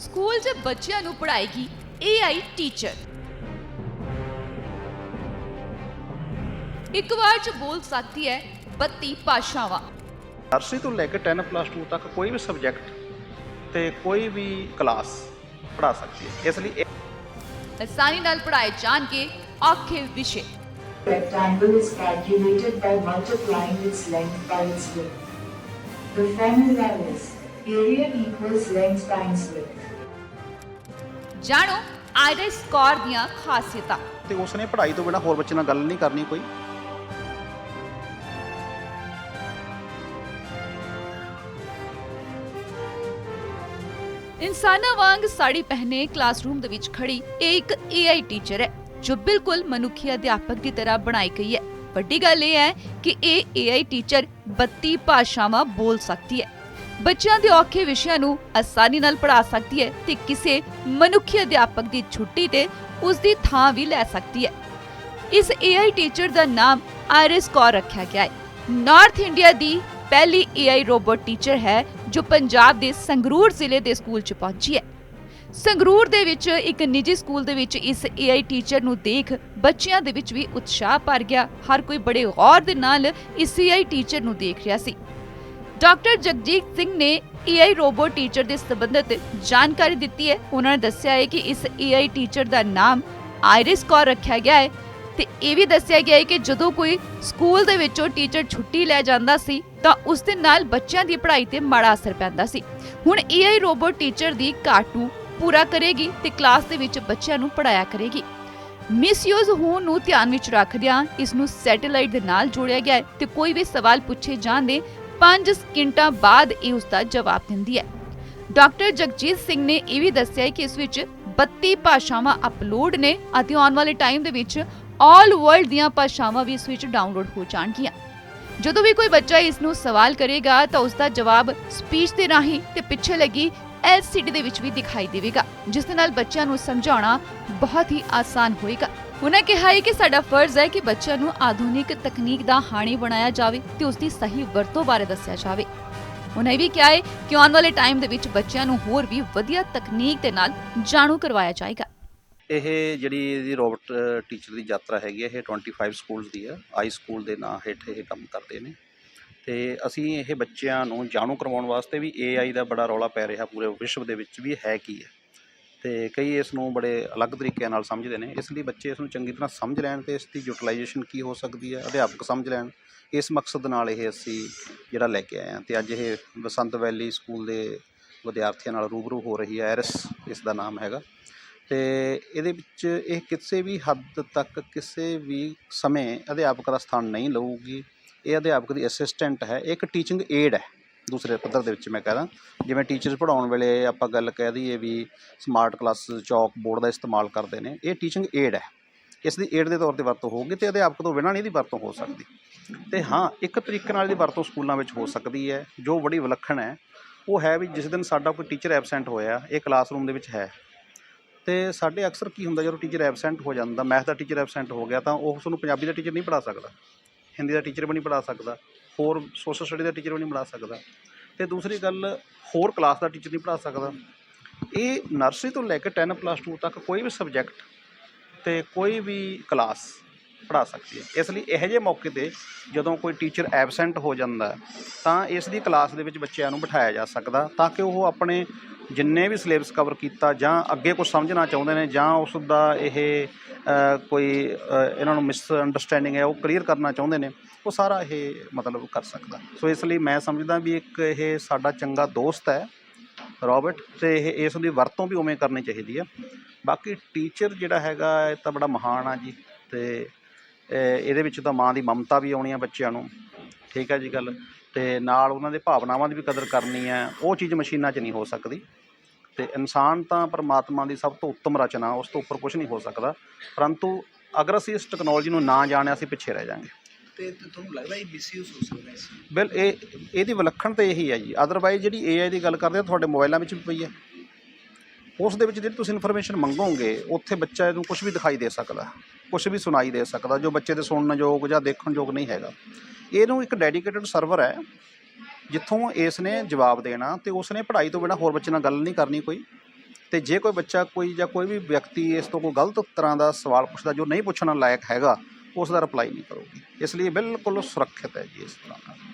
School 'ਚ ਬੱਚਿਆਂ ਨੂੰ ਪੜ੍ਹਾਏਗੀ AI ਟੀਚਰ ਇੱਕ ਵਾਰ 'ਚ ਬੋਲ ਸਕਦੀ ਹੈ 32 ਭਾਸ਼ਾਵਾਂ। ਨਰਸਰੀ ਤੋਂ ਲੈ ਕੇ 10 ਪਲੱਸ 2 ਤੱਕ ਕੋਈ ਵੀ ਸਬਜੈਕਟ ਤੇ ਕੋਈ ਵੀ ਕਲਾਸ ਪੜ੍ਹਾ ਸਕਦੀ ਹੈ। ਇਸ ਲਈ ਆਸਾਨੀ ਨਾਲ ਪੜ੍ਹਾਏ ਜਾਣਗੇ ਔਖੇ ਵਿਸ਼ੇ। Rectangle is calculated by multiplying its length by its width. The formula is area equals length times width. ਜਾਣੋ ਆਈਰਿਸ ਸਕੋਰ ਦੀਆਂ ਖਾਸੀਅਤਾਂ। ਤੇ ਉਸਨੇ ਪੜ੍ਹਾਈ ਤੋਂ ਬਿਨਾ ਹੋਰ ਬੱਚੇ ਨਾਲ ਗੱਲ ਨਹੀਂ ਕਰਨੀ ਕੋਈ? ਇਨਸਾਨਾਂ ਵਾਂਗ ਸਾੜੀ ਪਹਿਨੇ ਕਲਾਸਰੂਮ ਦੇ ਵਿੱਚ ਖੜੀ ਇਹ ਇੱਕ AI ਟੀਚਰ ਹੈ ਜੋ ਬਿਲਕੁਲ ਮਨੁੱਖੀ ਅਧਿਆਪਕ ਦੀ ਤਰ੍ਹਾਂ ਬਣਾਈ ਗਈ ਹੈ। ਵੱਡੀ ਗੱਲ ਇਹ ਹੈ ਕਿ ਇਹ AI ਟੀਚਰ 32 ਭਾਸ਼ਾਵਾਂ ਬੋਲ ਸਕਦੀ ਹੈ। ਬੱਚਿਆਂ ਦੇ ਔਖੇ ਵਿਸ਼ਿਆਂ ਨੂੰ ਆਸਾਨੀ ਨਾਲ ਪੜ੍ਹਾ ਸਕਦੀ ਹੈ ਤੇ ਕਿਸੇ ਮਨੁੱਖੀ ਅਧਿਆਪਕ ਦੀ ਛੁੱਟੀ ਤੇ ਉਸ ਦੀ ਥਾਂ ਵੀ ਲੈ ਸਕਦੀ ਹੈ। ਇਸ AI ਟੀਚਰ ਦਾ ਨਾਮ ਆਇਰਿਸ ਕੌਰ ਰੱਖਿਆ ਗਿਆ ਹੈ। ਨਾਰਥ ਇੰਡੀਆ ਦੀ ਪਹਿਲੀ AI ਰੋਬੋਟ ਟੀਚਰ ਹੈ, ਜੋ ਪੰਜਾਬ ਦੇ ਸੰਗਰੂਰ ਜ਼ਿਲ੍ਹੇ ਦੇ ਸਕੂਲ 'ਚ ਪਹੁੰਚੀ ਹੈ। ਸੰਗਰੂਰ ਦੇ ਵਿੱਚ ਇੱਕ ਨਿੱਜੀ ਸਕੂਲ ਦੇ ਵਿੱਚ ਇਸ AI ਟੀਚਰ ਨੂੰ ਦੇਖ ਬੱਚਿਆਂ ਦੇ ਵਿੱਚ ਵੀ ਉਤਸ਼ਾਹ ਭਰ ਗਿਆ। ਹਰ ਕੋਈ ਬੜੇ ਗੌਰ ਦੇ ਨਾਲ ਇਸ AI ਟੀਚਰ ਨੂੰ ਦੇਖ ਰਿਹਾ ਸੀ। ਡਾਕਟਰ ਜਗਜੀਤ ਸਿੰਘ ਨੇ AI ਰੋਬੋਟ ਟੀਚਰ ਦੇ ਸਬੰਧਤ ਜਾਣਕਾਰੀ ਦਿੱਤੀ ਹੈ। ਉਹਨਾਂ ਨੇ ਦੱਸਿਆ ਹੈ ਕਿ ਇਸ AI ਟੀਚਰ ਦਾ ਨਾਮ ਆਇਰਿਸ ਕੌਰ ਰੱਖਿਆ ਗਿਆ ਹੈ ਤੇ ਇਹ ਵੀ ਦੱਸਿਆ ਗਿਆ ਹੈ ਕਿ ਜਦੋਂ ਕੋਈ ਸਕੂਲ ਦੇ ਵਿੱਚੋਂ ਟੀਚਰ ਛੁੱਟੀ ਲੈ ਜਾਂਦਾ ਸੀ, ਤਾਂ ਉਸ ਦੇ ਨਾਲ ਬੱਚਿਆਂ ਦੀ ਪੜ੍ਹਾਈ ਤੇ ਮਾੜਾ ਅਸਰ ਪੈਂਦਾ ਸੀ। ਹੁਣ AI ਰੋਬੋਟ ਟੀਚਰ ਦੀ ਘਾਟ ਨੂੰ ਪੂਰਾ ਕਰੇਗੀ ਤੇ ਕਲਾਸ ਦੇ ਵਿੱਚ ਬੱਚਿਆਂ ਨੂੰ ਪੜਾਇਆ ਕਰੇਗੀ। ਮਿਸਯੂਜ਼ ਹੋਣ ਨੂੰ ਧਿਆਨ ਵਿੱਚ ਰੱਖਦਿਆਂ ਇਸ ਨੂੰ ਸੈਟੇਲਾਈਟ ਦੇ ਨਾਲ ਜੋੜਿਆ ਗਿਆ ਹੈ ਤੇ ਕੋਈ ਵੀ ਸਵਾਲ ਪੁੱਛੇ ਜਾਣ ਦੇ 5 ਸਕਿੰਟਾਂ ਬਾਅਦ ਇਹ ਉਸ ਦਾ ਜਵਾਬ ਦਿੰਦੀ ਹੈ। ਡਾਕਟਰ ਜਗਜੀਤ ਸਿੰਘ ਨੇ ਇਹ ਵੀ ਦੱਸਿਆ ਕਿ ਇਸ ਵਿੱਚ 32 ਭਾਸ਼ਾਵਾਂ ਅਪਲੋਡ ਨੇ ਅਤੇ ਆਉਣ ਵਾਲੇ ਟਾਈਮ ਦੇ ਵਿੱਚ ਆਲ ਵਰਲਡ ਦੀਆਂ ਭਾਸ਼ਾਵਾਂ ਵੀ ਇਸ ਵਿੱਚ ਡਾਊਨਲੋਡ ਹੋ ਜਾਣਗੀਆਂ। ਜਦੋਂ ਵੀ ਕੋਈ ਬੱਚਾ ਇਸ ਨੂੰ ਸਵਾਲ ਕਰੇਗਾ ਤਾਂ ਉਸ ਦਾ ਜਵਾਬ ਸਪੀਚ ਦੇ ਰਾਹੀਂ ਤੇ ਪਿੱਛੇ ਲੱਗੀ LCD ਦੇ ਵਿੱਚ ਵੀ ਦਿਖਾਈ ਦੇਵੇਗਾ, ਜਿਸ ਦੇ ਨਾਲ ਬੱਚਿਆਂ ਨੂੰ ਸਮਝਾਉਣਾ ਬਹੁਤ ਹੀ ਆਸਾਨ ਹੋਏਗਾ। ਉਹਨਾਂ ਕਿਹਾ ਹੈ ਕਿ ਸਾਡਾ ਫਰਜ਼ ਹੈ ਕਿ ਬੱਚਿਆਂ ਨੂੰ ਆਧੁਨਿਕ ਤਕਨੀਕ ਦਾ ਹਾਣੀ ਬਣਾਇਆ ਜਾਵੇ ਤੇ ਉਸ ਦੀ ਸਹੀ ਵਰਤੋਂ ਬਾਰੇ ਦੱਸਿਆ ਜਾਵੇ। ਉਹਨਾਂ ਵੀ ਕਿਹਾ ਹੈ ਕਿ ਆਉਣ ਵਾਲੇ ਟਾਈਮ ਦੇ ਵਿੱਚ ਬੱਚਿਆਂ ਨੂੰ ਹੋਰ ਵੀ ਵਧੀਆ ਤਕਨੀਕ ਦੇ ਨਾਲ ਜਾਣੂ ਕਰਵਾਇਆ ਜਾਏਗਾ। ਇਹ ਜਿਹੜੀ ਇਹਦੀ ਰੋਬੋਟ ਟੀਚਰ ਦੀ ਯਾਤਰਾ ਹੈਗੀ ਹੈ ਇਹ 25 ਸਕੂਲਸ ਦੀ ਹੈ ਆਈ ਸਕੂਲ ਦੇ ਨਾਂ ਹੇਠ ਇਹ ਕੰਮ ਕਰਦੇ ਨੇ। ਤੇ ਅਸੀਂ ਇਹ ਬੱਚਿਆਂ ਨੂੰ ਜਾਣੂ ਕਰਵਾਉਣ ਵਾਸਤੇ ਵੀ AI ਦਾ ਬੜਾ ਰੌਲਾ ਪੈ ਰਿਹਾ ਪੂਰੇ ਵਿਸ਼ਵ ਦੇ ਵਿੱਚ ਵੀ ਹੈ ਕੀ ਹੈ ਤੇ ਕਈ ਇਸ ਨੂੰ ਬੜੇ ਅਲੱਗ ਤਰੀਕੇ ਨਾਲ ਸਮਝਦੇ ਨੇ। ਇਸ ਲਈ ਬੱਚੇ ਇਸ ਨੂੰ ਚੰਗੀ ਤਰ੍ਹਾਂ ਸਮਝ ਲੈਣ ਤੇ ਇਸ ਦੀ ਯੂਟਿਲਾਈਜੇਸ਼ਨ ਕੀ ਹੋ ਸਕਦੀ ਹੈ, ਅਧਿਆਪਕ ਸਮਝ ਲੈਣ। ਇਸ ਮਕਸਦ ਨਾਲ ਇਹ ਅਸੀਂ ਜਿਹੜਾ ਲੈ ਕੇ ਆਏ ਹਾਂ ਤੇ ਅੱਜ ਇਹ ਬਸੰਤ ਵੈਲੀ ਸਕੂਲ ਦੇ ਵਿਦਿਆਰਥੀਆਂ ਨਾਲ ਰੂਬਰੂ ਹੋ ਰਹੀ ਹੈ, ਐਰਸ ਇਸ ਦਾ ਨਾਮ ਹੈਗਾ। ਤੇ ਇਹਦੇ ਵਿੱਚ ਇਹ ਕਿਸੇ ਵੀ ਹੱਦ ਤੱਕ ਕਿਸੇ ਵੀ ਸਮੇਂ ਅਧਿਆਪਕ ਦਾ ਸਥਾਨ ਨਹੀਂ ਲਊਗੀ। ਇਹ ਅਧਿਆਪਕ ਦੀ ਅਸਿਸਟੈਂਟ ਹੈ, ਇਹ ਇੱਕ ਟੀਚਿੰਗ ਏਡ ਹੈ। ਦੂਸਰੇ ਪੱਧਰ ਦੇ ਵਿੱਚ ਮੈਂ ਕਹਦਾ ਜਿਵੇਂ ਟੀਚਰਸ ਪੜਾਉਣ ਵੇਲੇ ਆਪਾਂ ਗੱਲ ਕਹਿ ਦਈਏ ਵੀ ਸਮਾਰਟ ਕਲਾਸ ਚੌਕ ਬੋਰਡ ਦਾ ਇਸਤੇਮਾਲ ਕਰਦੇ ਨੇ। ਇਹ ਟੀਚਿੰਗ ਏਡ ਹੈ। ਇਸ ਦੀ ਏਡ ਦੇ ਤੌਰ ਤੇ ਵਰਤੋਂ ਹੋਊਗੀ ਤੇ ਅਧਿਆਪਕ ਤੋਂ ਬਿਨਾਂ ਨਹੀਂ ਇਹਦੀ ਵਰਤੋਂ ਹੋ ਸਕਦੀ। ਤੇ ਹਾਂ, ਇੱਕ ਤਰੀਕੇ ਨਾਲ ਇਹਦੀ ਵਰਤੋਂ ਸਕੂਲਾਂ ਵਿੱਚ ਹੋ ਸਕਦੀ ਹੈ। ਜੋ ਬੜੀ ਵਿਲੱਖਣ ਹੈ, ਉਹ ਹੈ ਵੀ ਜਿਸ ਦਿਨ ਸਾਡਾ ਕੋਈ ਟੀਚਰ ਐਬਸੈਂਟ ਹੋਇਆ, ਇਹ ਕਲਾਸਰੂਮ ਦੇ ਵਿੱਚ ਹੈ। ਤੇ ਸਾਡੇ ਅਕਸਰ ਕੀ ਹੁੰਦਾ, ਜਦੋਂ ਟੀਚਰ ਐਬਸੈਂਟ ਹੋ ਜਾਂਦਾ ਮੈਥ ਦਾ ਟੀਚਰ ਐਬਸੈਂਟ ਹੋ ਗਿਆ, ਤਾਂ ਉਹ ਉਸ ਨੂੰ ਪੰਜਾਬੀ ਦਾ ਟੀਚਰ ਨਹੀਂ ਪੜ੍ਹਾ ਸਕਦਾ। ਹਿੰਦੀ ਦਾ ਟੀਚਰ ਵੀ ਨਹੀਂ ਪੜ੍ਹਾ ਸਕਦਾ। ਹੋਰ ਸੋਸ਼ਲ ਸਟੱਡੀ ਦਾ ਟੀਚਰ ਵੀ ਨਹੀਂ ਪੜ੍ਹਾ ਸਕਦਾ। ਤੇ ਦੂਸਰੀ ਗੱਲ, ਹੋਰ ਕਲਾਸ ਦਾ ਟੀਚਰ ਨਹੀਂ ਪੜ੍ਹਾ ਸਕਦਾ। ਇਹ ਨਰਸਰੀ ਤੋਂ ਲੈ ਕੇ 10 ਪਲੱਸ 2 ਤੱਕ ਕੋਈ ਵੀ ਸਬਜੈਕਟ ਤੇ ਕੋਈ ਵੀ ਕਲਾਸ ਪੜ੍ਹਾ ਸਕਦੀ ਹੈ। ਇਸ ਲਈ ਇਹੋ ਜਿਹੇ ਮੌਕੇ ਤੇ ਜਦੋਂ ਕੋਈ ਟੀਚਰ ਐਬਸੈਂਟ ਹੋ ਜਾਂਦਾ ਤਾਂ ਇਸ ਦੀ ਕਲਾਸ ਦੇ ਵਿੱਚ ਬੱਚਿਆਂ ਨੂੰ ਬਿਠਾਇਆ ਜਾ ਸਕਦਾ, ਤਾਂ ਕਿ ਉਹ ਆਪਣੇ ਜਿੰਨੇ ਵੀ ਸਿਲੇਬਸ ਕਵਰ ਕੀਤਾ ਜਾਂ ਅੱਗੇ ਕੁਝ ਸਮਝਣਾ ਚਾਹੁੰਦੇ ਨੇ ਜਾਂ ਉਸ ਦਾ ਇਹ ਕੋਈ ਇਹਨਾਂ ਨੂੰ ਮਿਸ ਅੰਡਰਸਟੈਂਡਿੰਗ ਹੈ, ਉਹ ਕਲੀਅਰ ਕਰਨਾ ਚਾਹੁੰਦੇ ਨੇ, ਉਹ ਸਾਰਾ ਇਹ ਮਤਲਬ ਕਰ ਸਕਦਾ। ਸੋ ਇਸ ਲਈ ਮੈਂ ਸਮਝਦਾ ਵੀ ਇੱਕ ਇਹ ਸਾਡਾ ਚੰਗਾ ਦੋਸਤ ਹੈ, ਰੋਬਰਟ, ਤੇ ਇਹ, ਇਸ ਦੀ ਵਰਤੋਂ ਵੀ ਉਵੇਂ ਕਰਨੀ ਚਾਹੀਦੀ ਹੈ। ਬਾਕੀ ਟੀਚਰ ਜਿਹੜਾ ਹੈਗਾ, ਇਹ ਤਾਂ ਬੜਾ ਮਹਾਨ ਆ ਜੀ, ਤੇ ਇਹਦੇ ਵਿੱਚ ਤਾਂ ਮਾਂ ਦੀ ਮਮਤਾ ਵੀ ਆਉਣੀ ਆ ਬੱਚਿਆਂ ਨੂੰ, ਠੀਕ ਹੈ ਜੀ ਗੱਲ, ਤੇ ਨਾਲ ਉਹਨਾਂ ਦੇ ਭਾਵਨਾਵਾਂ ਦੀ ਵੀ ਕਦਰ ਕਰਨੀ ਹੈ ਉਹ ਚੀਜ਼ ਮਸ਼ੀਨਾਂ 'ਚ ਨਹੀਂ ਹੋ ਸਕਦੀ। ਤੇ ਇਨਸਾਨ ਤਾਂ ਪਰਮਾਤਮਾ ਦੀ ਸਭ ਤੋਂ ਉੱਤਮ ਰਚਨਾ ਉਸ ਤੋਂ ਉੱਪਰ ਕੁਝ ਨਹੀਂ ਹੋ ਸਕਦਾ। ਪਰੰਤੂ ਅਗਰ ਅਸੀਂ ਇਸ ਟੈਕਨੋਲੋਜੀ ਨੂੰ ਨਾ ਜਾਣਿਆ ਅਸੀਂ ਪਿੱਛੇ ਰਹਿ ਜਾਾਂਗੇ। ਤੇ ਤੁਹਾਨੂੰ ਲੱਗਦਾ ਇਹ ਮਿਸਯੂਜ਼ ਹੋ ਸਕਦਾ ਇਸ ਬਿਲ ਇਹ ਇਹਦੀ ਵਿਲੱਖਣ ਤੇ ਇਹੀ ਹੈ ਜੀ। ਅਦਰਵਾਈਜ਼ ਜਿਹੜੀ AI ਦੀ ਗੱਲ ਕਰਦੇ ਆ ਤੁਹਾਡੇ ਮੋਬਾਈਲਾਂ ਵਿੱਚ ਵੀ ਪਈ ਹੈ। ਉਸ ਦੇ ਵਿੱਚ ਜਿਹੜੀ ਤੁਸੀਂ ਇਨਫੋਰਮੇਸ਼ਨ ਮੰਗੋਗੇ ਉੱਥੇ ਬੱਚਾ ਇਹਨੂੰ ਕੁਝ ਵੀ ਦਿਖਾਈ ਦੇ ਸਕਦਾ ਕੁਝ ਵੀ ਸੁਣਾਈ ਦੇ ਸਕਦਾ ਜੋ ਬੱਚੇ ਦੇ ਸੁਣਨ ਯੋਗ ਜਾਂ ਦੇਖਣ ਯੋਗ ਨਹੀਂ ਹੈਗਾ। ਇਹਨੂੰ ਇੱਕ ਡੈਡੀਕੇਟਡ ਸਰਵਰ ਹੈ। ਜਿੱਥੋਂ ਇਸ ਨੇ ਜਵਾਬ ਦੇਣਾ ਤੇ ਉਸ ਨੇ ਪੜ੍ਹਾਈ ਤੋਂ ਬਿਨਾਂ ਹੋਰ ਬੱਚੇ ਨਾਲ ਗੱਲ ਨਹੀਂ ਕਰਨੀ ਕੋਈ? ਤੇ ਜੇ ਕੋਈ ਬੱਚਾ ਕੋਈ ਜਾਂ ਕੋਈ ਵੀ ਵਿਅਕਤੀ ਇਸ ਤੋਂ ਕੋਈ ਗਲਤ ਤਰ੍ਹਾਂ ਦਾ ਸਵਾਲ ਪੁੱਛਦਾ ਜੋ ਨਹੀਂ ਪੁੱਛਣਾ ਲਾਇਕ ਹੈਗਾ ਉਸ ਦਾ ਰਿਪਲਾਈ ਨਹੀਂ ਕਰੂਗੀ। ਇਸ ਲਈ ਬਿਲਕੁਲ ਸੁਰੱਖਿਅਤ ਹੈ ਜੀ ਇਸ ਤਰ੍ਹਾਂ ਨਾਲ